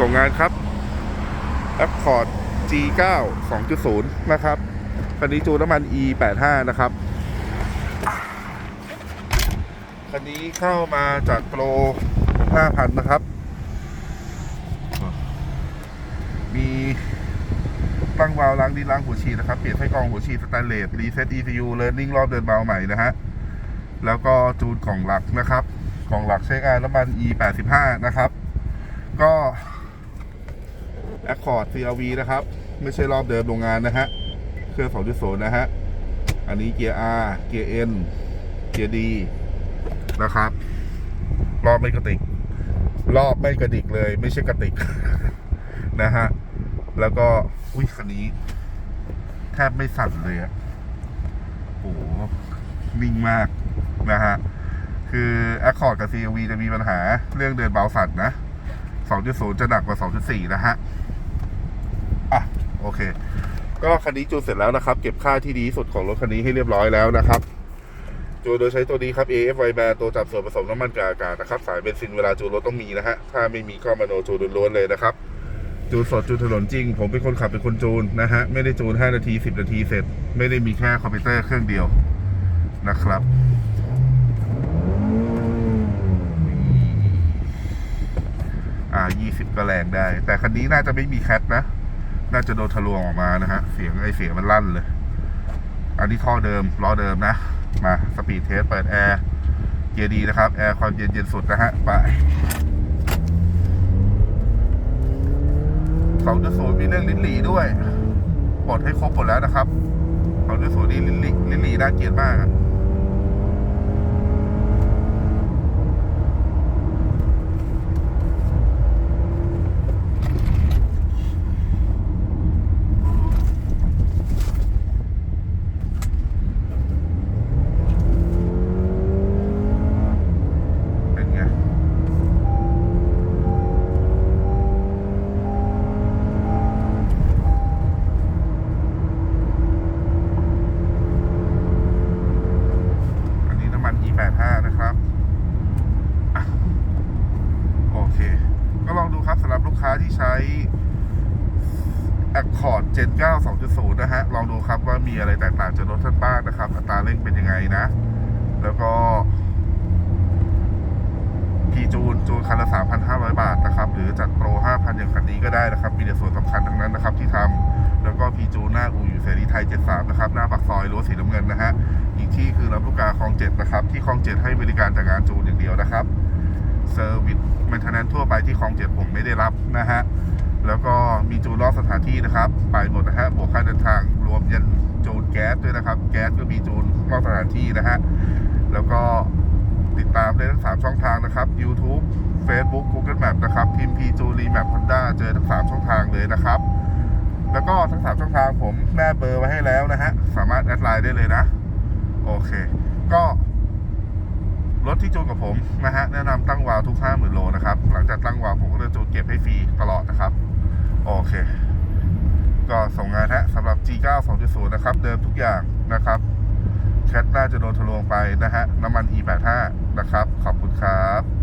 ส่งงานครับ Accord G9 2.0 นะครับคันนี้จูนน้ำมัน E85 นะครับคันนี้เข้ามาจากโปร 5,000 นะครับ มีตั้งวาล์วล้างดินล้างหัวฉีดนะครับ เปลี่ยนไส้กรองหัวฉีดสแตนเลสรีเซ็ต ECU เลิร์นนิ่งรอบเดินเบาใหม่นะฮะ แล้วก็จูนกล่องหลักนะครับ กล่องหลักใช้งานน้ำมัน E85 นะครับ ก็ Accord CRV นะครับ ไม่ใช่รอบเดิมโรงงานนะฮะ เครื่อง2.0นะฮะ อันนี้เกียร์ R เกียร์ N เกียร์ D นะครับ รอบไม่กระติก รอบไม่กระดิกเลย ไม่ใช่กระติกนะฮะ แล้วก็ อุ้ยคันนี้ แทบไม่สั่นเลยอะโอ้โหนิ่งมากนะฮะ คือ Accord กับ CRV จะมีปัญหาเรื่องเดินเบาสั่นนะ 2.0 จะหนักกว่า 2.4 นะฮะ อะ โอเค ก็คันนี้จูนเสร็จแล้วนะครับ เก็บค่าที่ดีสุดของรถคันนี้ให้เรียบร้อยแล้วนะครับจูนโดยใช้ตัวนี้ครับ AFY Band ตัวจับส่วนผสมน้ำมันกับอากาศนะครับ สายเบนซินเวลาจูนรถต้องมีนะฮะ ถ้าไม่มีก็มาโนจูนล้วนเลยนะครับ จูนสดจูนถนนจริง ผมเป็นคนขับเป็นคนจูนนะฮะ ไม่ได้จูน 5 นาที 10 นาทีเสร็จ ไม่ได้มีแค่คอมพิวเตอร์เครื่องเดียวนะครับ 20 ก็แรงได้ แต่คันนี้น่าจะไม่มีแคทนะ น่าจะโดนทะลวงออกมานะฮะ เสียงไอเสียงมันลั่นเลย อันนี้ท่อเดิมล้อเดิมนะ มาสปีดเทสเปิดแอร์เกียร์ดีนะครับ แอร์ความเย็นเย็นสุดนะฮะ ไปสองจุดศูนย์มีเรื่องลิ้นหลีด้วยปลดให้ครบหมดแล้วนะครับสองจุดศูนย์นี่ลิ้นหลีลิ้นหลีน่าเกลียดมากอะ เป็นไง อันนี้น้ำมัน E85 นะครับอะโอเค ก็ลองดูครับสำหรับลูกค้าที่ใช้ Accord Gen 9 2.0 นะฮะ ลองดูครับว่ามีอะไรแตกต่างจากรถท่านบ้างนะครับ อัตราเร่งเป็นยังไงนะ แล้วก็พีจูนจูนคันละ 3,500 บาทนะครับ หรือจัดโปร 5,000 อย่างคันนี้ก็ได้นะครับ มีแต่ส่วนสำคัญทั้งนั้นนะครับที่ทำแล้วก็พีจูนหน้าอูอยู่เสรีไทย 73 นะครับ หน้าปากซอยรั้วสีน้ำเงินนะฮะ อีกที่คือรับลูกกาคลองเจ็ดนะครับ ที่คลองเจ็ดให้บริการจากงานจูนอย่างเดียวนะครับเซอร์วิสแมนเทนแนนทั่วไปที่คลองเจ็ดผมไม่ได้รับนะฮะ แล้วก็มีจูนรอบสถานที่นะครับ ไปหมดนะฮะบวกค่าเดินทางรวมยันจูนแก๊สด้วยนะครับ แก๊สก็มีจูนรอบสถานที่นะฮะแล้วก็ติดตามได้ทั้ง 3 ช่องทางนะครับ YouTube Facebook Google Map นะครับ พิมพ์ p จูรีแมป Honda เจอทั้ง 3 ช่องทางเลยนะครับ แล้วก็ทั้ง 3 ช่องทางผมแนบเบอร์ไว้ให้แล้วนะฮะ สามารถแอดไลน์ได้เลยนะ โอเค ก็รถที่จูนกับผมนะฮะ แนะนำตั้งวาวทุก 50,000 โลนะครับ หลังจากตั้งวาว ก็บให้ฟรีตลอดนะครับ โอเค ก็ส่งงานฮะสำหรับ G9 2.0 นะครับ เดิมทุกอย่างนะครับแคทน่าจะโดนทะลวงไปนะฮะ น้ำมัน E85 นะครับ ขอบคุณครับ